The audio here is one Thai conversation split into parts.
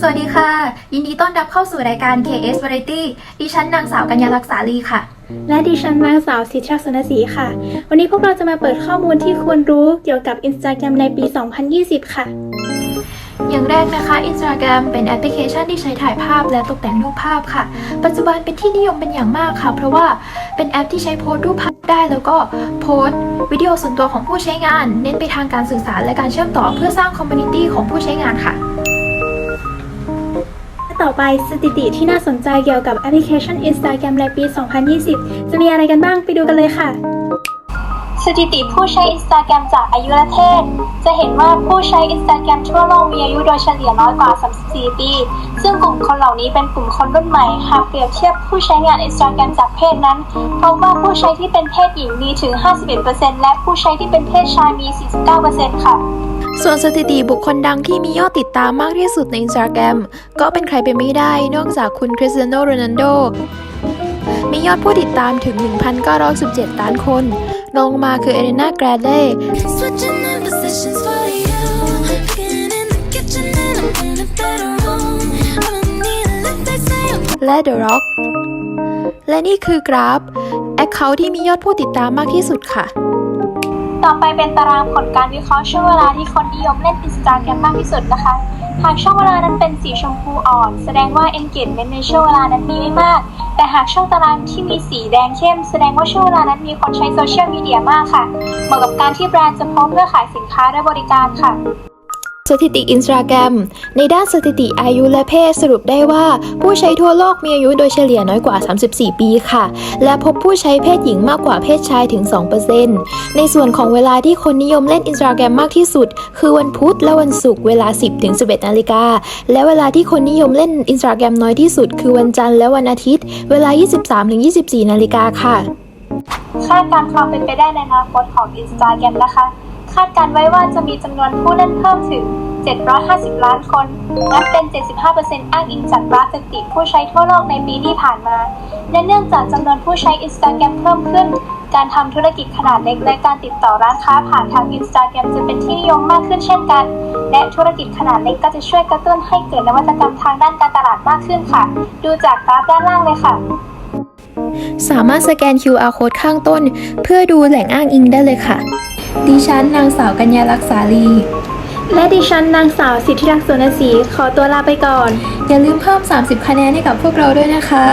สวัสดีค่ะ ยินดีต้อนรับเข้าสู่รายการ KS Variety ดิฉันนางสาวกัญญาลักษาลีค่ะ และดิฉันนางสาวสิทธาสนศรีค่ะ วันนี้พวกเราจะมาเปิดข้อมูลที่ควรรู้เกี่ยวกับ Instagram ในปี 2020 ค่ะ อย่างแรกนะคะ Instagram เป็นแอปพลิเคชันที่ใช้ถ่ายภาพและตกแต่งรูปภาพค่ะ ปัจจุบันเป็นที่นิยมเป็นอย่างมากค่ะ เพราะว่าเป็นแอปที่ใช้โพสต์รูปภาพได้แล้วก็โพสต์วิดีโอส่วนตัวของผู้ใช้งาน เน้นไปทางการสื่อสารและการเชื่อมต่อเพื่อสร้างคอมมูนิตี้ของผู้ใช้งานค่ะ ต่อไปสถิติที่น่าสนใจเกี่ยวกับแอปพลิเคชัน Instagram ในปี 2020 จะมีอะไรกันบ้างไปดูกันเลยค่ะ สถิติผู้ใช้ Instagram จากอายุและเพศจะเห็นว่าผู้ใช้ Instagram ทั่วโลกมีอายุโดยเฉลี่ยน้อยกว่า 34 ปี ซึ่งกลุ่มคนเหล่านี้เป็นกลุ่มคนรุ่นใหม่ หากเปรียบเทียบผู้ใช้งาน Instagram จากเพศนั้น พบว่าผู้ใช้ที่เป็นเพศหญิงมีถึง 51%และผู้ใช้ที่เป็นเพศชายมี 49%ค่ะ ส่วนสถิติบุคคลดังที่มียอดติดตามมากที่สุดใน Instagram ก็เป็นใครไปไม่ได้นอกจากคุณคริสเตียโนโรนัลโดมียอดผู้ติดตามถึง 1,917 ล้านคนรองลงมาคือเอเรนาแกรเล่และ The Rock และนี่คือกราฟ แอคเคาท์ที่มียอดผู้ติดตามมากที่สุดค่ะ ต่อไปเป็นตารางผลการวิเคราะห์ช่วงเวลาที่คนนิยมเล่นอินสตาแกรมากที่สุดนะคะ หากช่วงเวลานั้นเป็นสีชมพูอ่อน แสดงว่า engagement ในช่วงเวลานั้นมีไม่มาก แต่หากช่วงตารางที่มีสีแดงเข้ม แสดงว่าช่วงเวลานั้นมีคนใช้โซเชียลมีเดียมากค่ะ เหมาะกับการที่แบรนด์จะโพสเพื่อขายสินค้าและบริการค่ะ สถิติ Instagram ในด้านสถิติอายุและเพศสรุปได้ว่า ผู้ใช้ทั่วโลกมีอายุโดยเฉลี่ยน้อยกว่า 34 ปีค่ะ และพบผู้ใช้เพศหญิงมากกว่าเพศชายถึง 2%ในส่วนของเวลาที่คนนิยมเล่น Instagram มมากที่สุด คือวันพุธและวันศุกร์เวลา 10ถึง11นาฬิกาและเวลาที่คนนิยมเล่น Instagram น้อยที่สุด คือวันจันทร์และวันอาทิตย์ เวลา 23ถึง24 นาฬิกาค่ะคาดการความเป็นไปได้ในอนาคตของ Instagram นะคะ คาดการไว้ว่าจะมีจำนวนผู้เล่นเพิ่มถึง 750 ล้านคน นับเป็น 75%อ้างอิงจากกราฟสถิติผู้ใช้ทั่วโลกในปีที่ผ่านมา และเนื่องจากจำนวนผู้ใช้ Instagram เพิ่มขึ้น การทำธุรกิจขนาดเล็กและการติดต่อร้านค้าผ่านทาง Instagram จะเป็นที่นิยมมากขึ้นเช่นกัน และธุรกิจขนาดเล็กก็จะช่วยกระตุ้นให้เกิดนวัตกรรมทางด้านการตลาดมากขึ้นค่ะ ดูจากกราฟด้านล่างเลยค่ะสามารถสแกน QR code ข้างต้น เพื่อดูแหล่งอ้างอิงได้เลยค่ะ ดิฉันนางสาวกัญญาลักษาลี และดิฉันนางสาวสิทธิรักษ์สนศรีขอตัวลาไปก่อน อย่าลืมเพิ่ม 30 คะแนนให้กับพวกเราด้วยนะคะ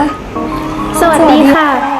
สวัสดีค่ะ